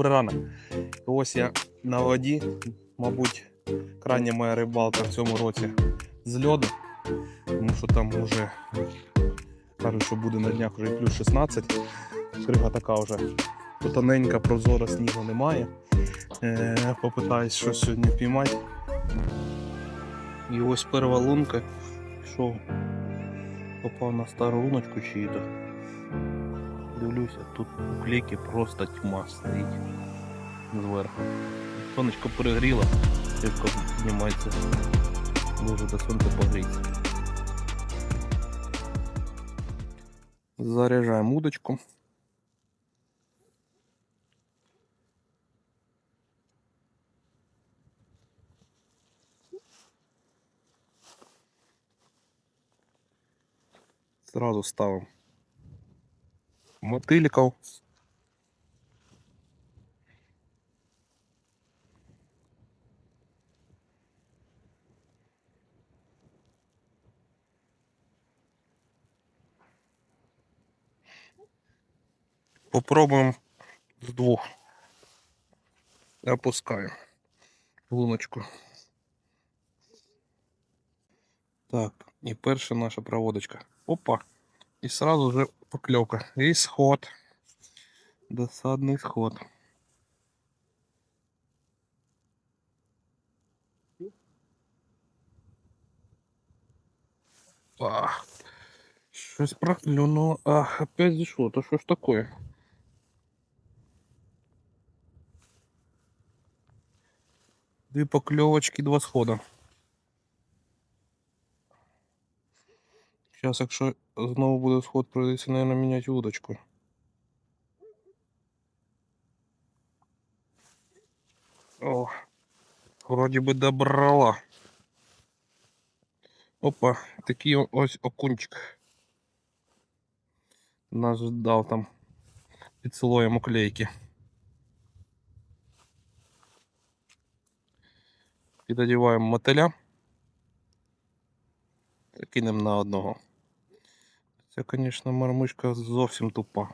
добрий ранок. Ось я на воді, мабуть, крайня моя рибалка в цьому році з льоду, тому що там вже кажуть, що буде на днях вже плюс 16. Крига така вже тоненька, прозора, снігу немає. Е, попитаюсь щось сьогодні впіймати. І ось перша лунка пішов, попав на стару луночку чиїду. Дивлюся, тут уклейки просто тьма стоїть зверху. Сонечко перегріло, рибка піднімається. Може до сонця погріться. Заряджаємо удочку. Сразу ставим мотыльков. Попробуем с двух. Опускаю луночку. Так, і перша наша проводочка. Опа. І сразу вже покльовка. І сход. Досадний сход. А, щось проклюнуло. А, опять зійшло. То що ж таке? Дві покльовочки, два схода. Зараз, якщо знову буде сход, прийдеться, мабуть, міняти удочку. О, вроді би добрала. Опа, такий ось окунчик. Нас ждав там під слоєм уклейки. Підодіваємо мотиля. Та кинемо на одного. Це, звісно, мармишка зовсім тупа.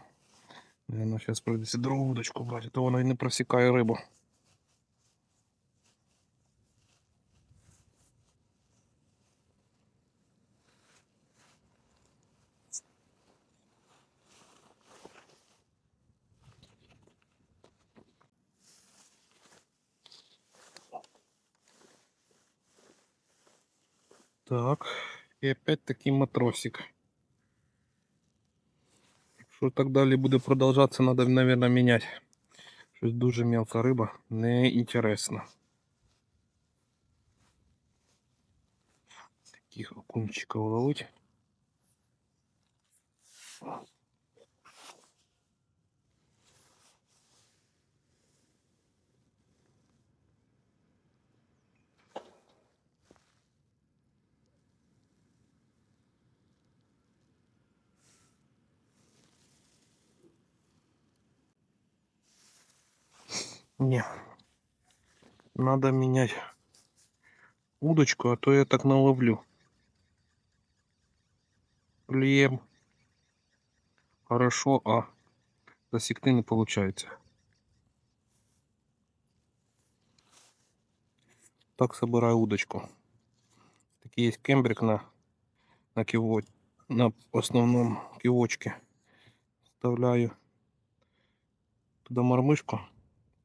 Наверно, зараз прийдеться другу удочку брати, то вона і не просікає рибу. Так, і опять такий матросик. Якщо так далі буде продовжатися, треба, мабуть, міняти. Щось дуже мелка риба, не інтересно. Таких окунчиків ловить. Не. Надо менять удочку, а то я так наловлю. Клеем. Хорошо, а засекты не получается. Так собираю удочку. Такий есть кембрик на, на, киво, на основном кивочке. Вставляю туди мормишку.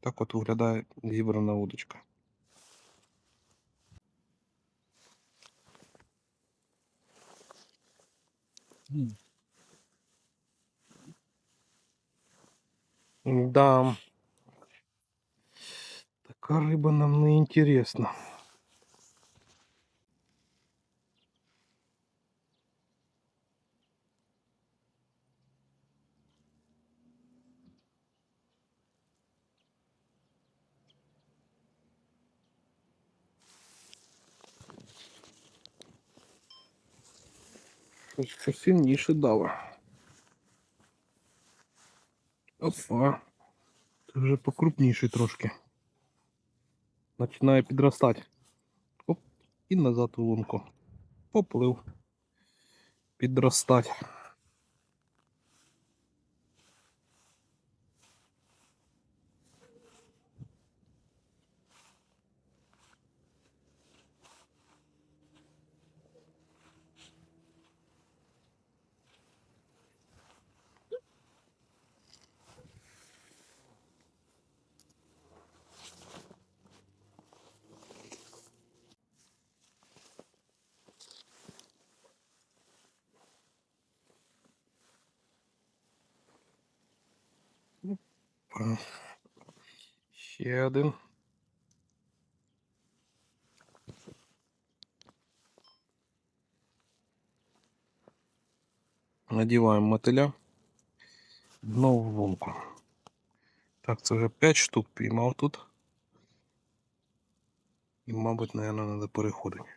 Так от виглядає зібрана удочка. Да. Така риба нам не інтересна. Що сильніше дало. Опа. Це вже покрупніший трошки. Починає підростати. Оп, і назад в лунку. Поплив. Підростати. Ще один. Надіваємо мотиля. Дно в лунку. Так, це вже 5 штук піймав тут. І, мабуть, наверное, треба переходити.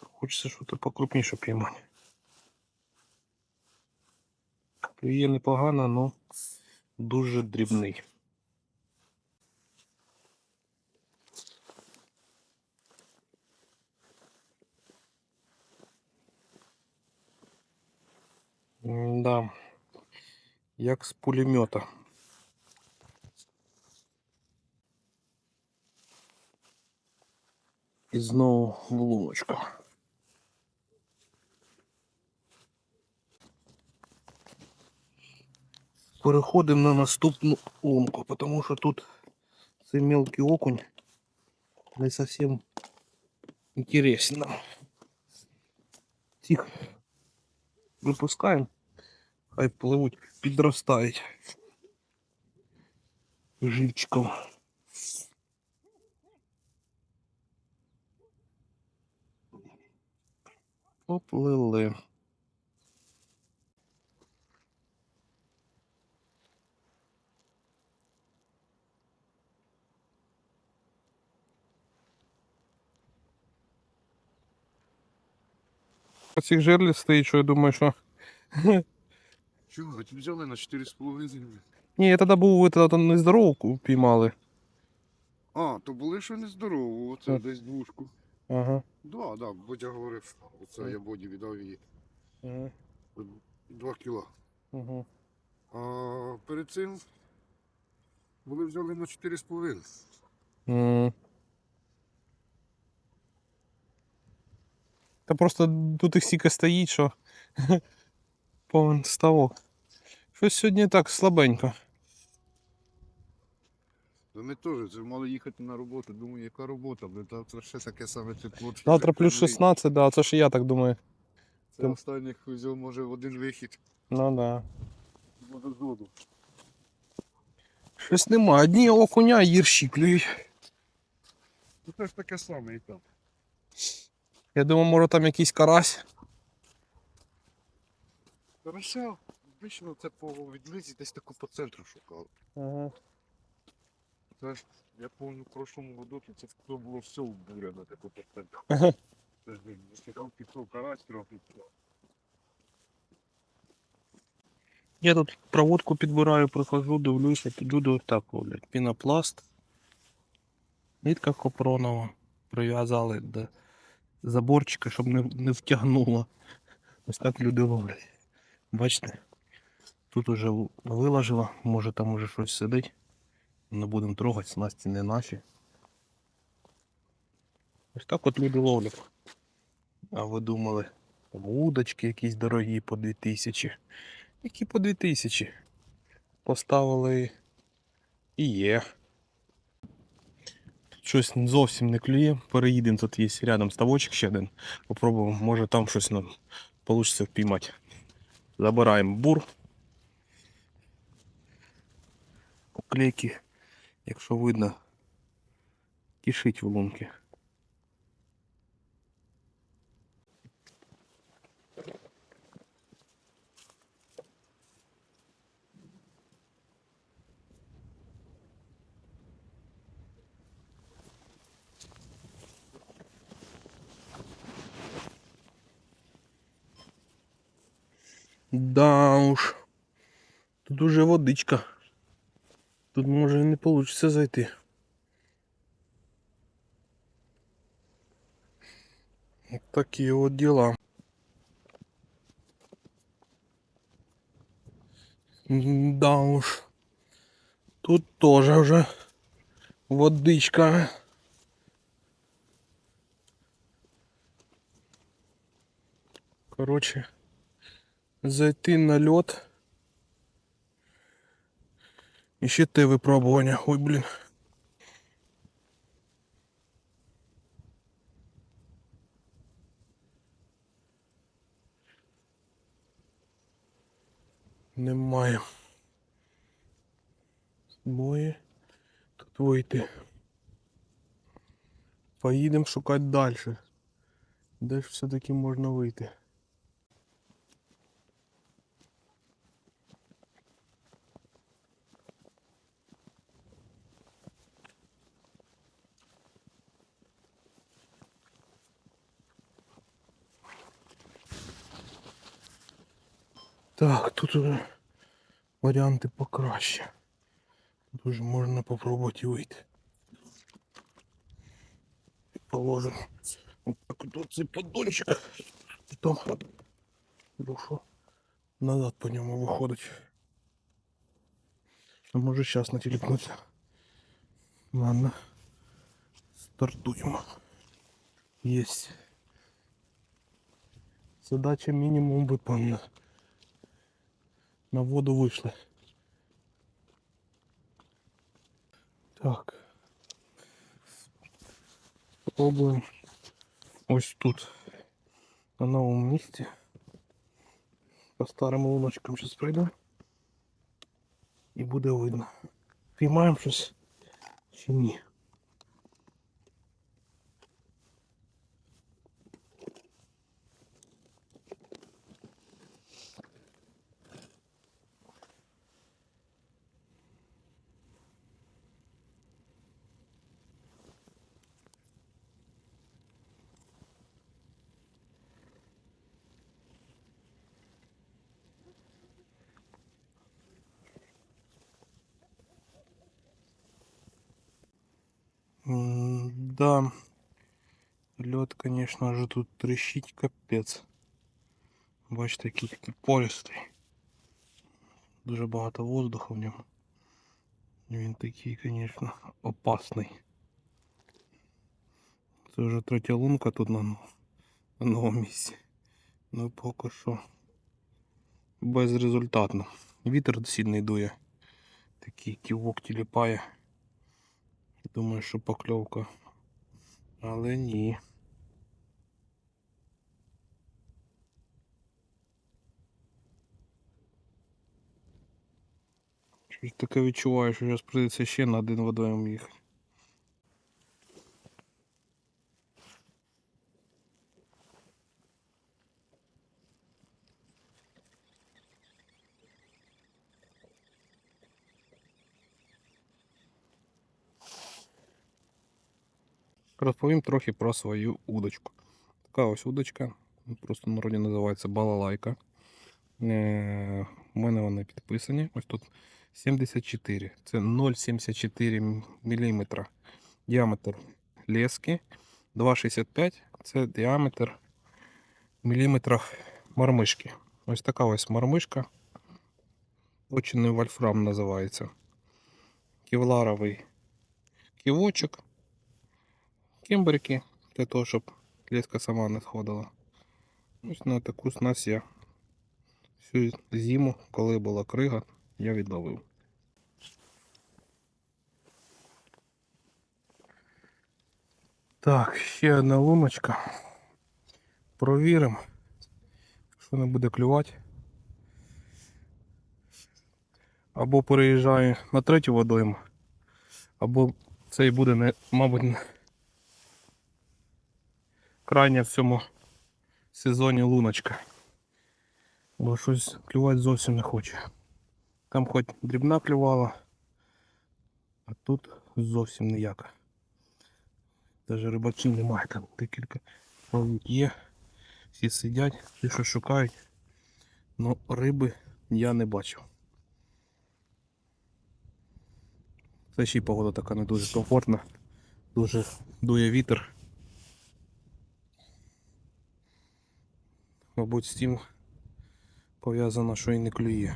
Хочеться щось покрупніше піймати. Клює непогано, але дуже дрібний. Да, як з пулемета. І знову в луночку. Переходимо на наступну лунку, тому що тут цей мелкий окунь не совсем интересно. Тихо. Випускаємо. Хай пливуть, підростають. Живчиком. Поплили. По цих жерлі стоїть, що я думаю, що. Чого? Ви взяли на 4,5? Ні, я тоді був ви тоді нездорову піймали. А, то були що нездорово, оце Так. десь двушку. Ага. Да, да, Бодя говорив, оце я Боді віддав її Ага. 2 кіла. Ага. А перед цим були взяли на 4,5. М. Та просто тут їх стільки стоїть, що повен ставок. Щось сьогодні так слабенько. Та ми теж це мали їхати на роботу. Думаю, яка робота, бо завтра ще таке саме тепло. Завтра плюс 16, да, це ж і я так думаю. Це останніх взяв, може, в один вихід. Ну да. Буде згоду. Щось нема. Одні окуня і гірші клюють. Ну це ж таке саме і там. Я думаю, може там якийсь карась. Карася, обично це по відмизі десь таку по центру шукав. Ага. Це ж, я пам'ятаю, в прошлому году то це то було все обурено, таке по центру. Ага. Це ж, якщо там пішов карась трохи, то Я тут проводку підбираю, прихожу, дивлюся, люди ось так роблять. Пінопласт. Нитка копронова. Прив'язали до заборчика, щоб не, не втягнуло. Ось так люди ловлять. Бачите? Тут уже в- виложила, може там уже щось сидить. Не будемо трогати, снасті не наші. Ось так от люди ловлять. А ви думали, удочки якісь дорогі по 2000. Які по 2000. Поставили і є. Щось зовсім не клює. Переїдемо, тут є рядом ставочок ще один. Попробуємо, може там щось нам вийде впіймати. Забираємо бур. Уклейки, якщо видно, кишить в лунки. Да уж. Тут уже водичка. Тут може і не вийде зайти. Вот такие вот дела. Да уж. Тут тоже уже водичка. Короче, зайти на лед. І ще те випробування. Ой, блін. Немає. Двоє. Тут вийти. Поїдемо шукати далі. Де ж все-таки можна вийти? Так, тут уже варіанти покраще. Тут уже можна попробувати і вийти. І положимо. Отак от цей поддончик. Потім душу назад по ньому виходить. А може зараз натіліпнуться. Ладно. Стартуємо. Єсть. Задача мінімум виконана. На воду вийшли. Так. Спробуємо ось тут. На новому місці. По старим луночкам зараз пройду. І буде видно. Піймаємо щось чи ні. Да. Лед, конечно же, тут трещить капець. Бачите, який такий пористий. Дуже багато воздуха в ньому. Він такий, конечно, опасний. Це вже третя лунка тут на, на новому місці. Ну поки що безрезультатно. Вітер сильний дує. Такий ківок тіліпає. Думаю, що покльовка. Але ні. Щось таке відчуваю, що зараз прийдеться ще на один водойм їхати. Розповім трохи про свою удочку. Така ось удочка, просто в народі називається балалайка. Е, У мене вони підписані. Ось тут 74. Це 0,74 мм діаметр лески. 2,65 це діаметр в міліметрах мармишки. Ось така ось мармишка. Очинний вольфрам називається. Кевларовий ківочок Кімбрики для того, щоб леска сама не сходила. Ось на таку снасть я всю зиму, коли була крига, я відловив. Так, ще одна луночка. Провіримо, що не буде клювати. Або переїжджаю на третю водойму, або це і буде, мабуть, крайня в цьому сезоні луночка. Бо щось клювати зовсім не хоче. Там хоч дрібна клювала, а тут зовсім ніяка. Даже рибаків немає, там декілька чоловік є. Всі сидять, всі що шукають. Но риби я не бачив. Це ще й погода така не дуже комфортна. Дуже дує вітер. Мабуть, з тим пов'язано, що і не клює.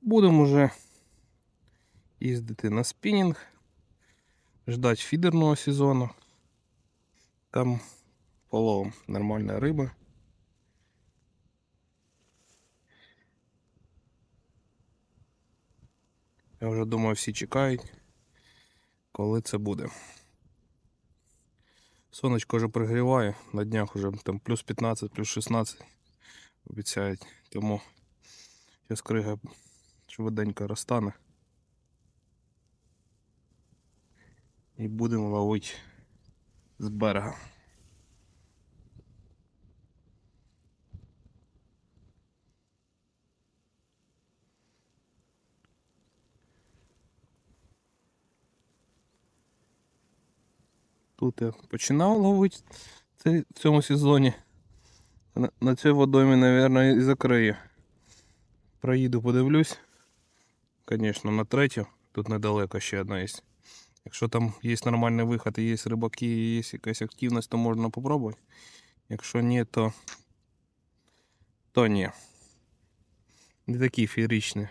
Будемо вже їздити на спінінг, ждати фідерного сезону. Там половом нормальна риба. Я вже думаю, всі чекають. коли це буде. Сонечко вже пригріває, на днях вже там плюс 15, плюс 16 обіцяють. Тому зараз крига швиденько розтане. І будемо ловити з берега. Тут я починав ловити в цьому сезоні. На, цій водоймі, мабуть, і закрию. Проїду, подивлюсь. Звісно, на третю. Тут недалеко ще одна є. Якщо там є нормальний виход, і є рибаки, і є якась активність, то можна попробувати. Якщо ні, то, то ні. Не такі феєричні.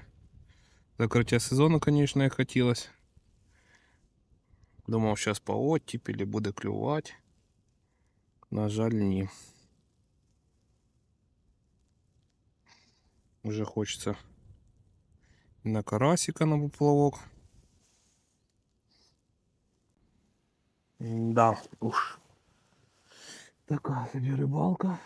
Закриття сезону, звісно, хотілося. Думав, зараз по оттіпілі буде клювати. На жаль, ні. Вже хочеться і на карасика на поплавок. Да, уж. Така собі рибалка.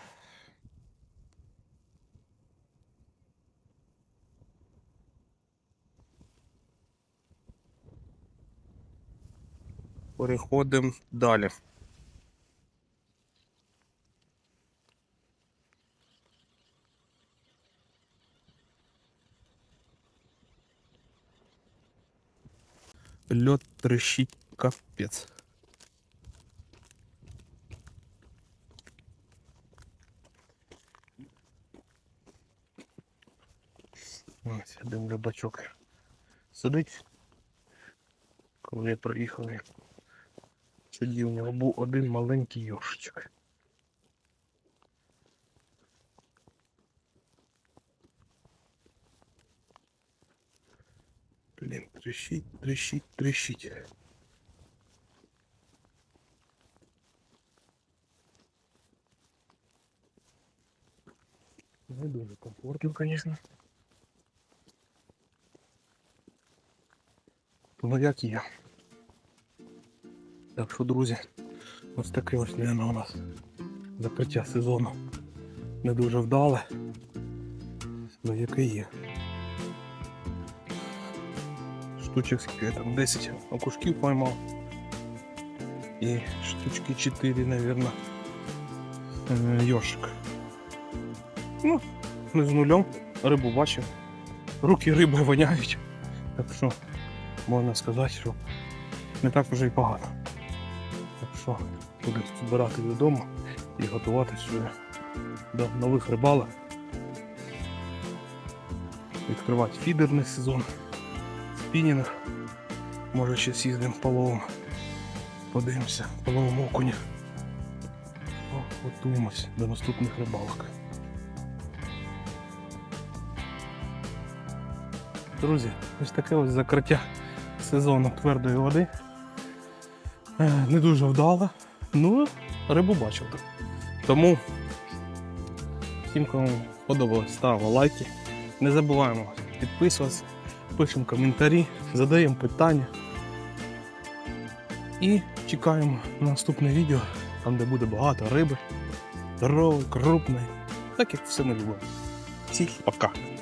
Переходимо далі. Лед трещить капець. Ось один рибачок сидить. Коли я я сидів, у нього був один маленький йошечок. Блін, трещить, трещить, трещить. Не дуже комфортно, конечно. Ну як є. Так що, друзі, ось таке ось наверное, у нас закриття сезону. Не дуже вдале. Ну яке є. Штучок скільки там 10 окушків поймав. І штучки 4, наверное, йошик. Ну, не з нулем. Рибу бачив. Руки риби воняють. Так що можна сказати, що не так вже й погано. Що буду збирати додому і готуватися до нових рибалок. Відкривати фідерний сезон, спінінг. Може ще з'їздимо половом. Подивимося, половом окуня. Готуємось до наступних рибалок. Друзі, ось таке ось закриття сезону твердої води. Е, Не дуже вдало. Ну, рибу бачив. Тому всім, кому сподобалось, ставимо лайки. Не забуваємо підписуватися, пишемо коментарі, задаємо питання. І чекаємо на наступне відео, там де буде багато риби, здорової, крупної, так як все ми любимо. Всіх пока!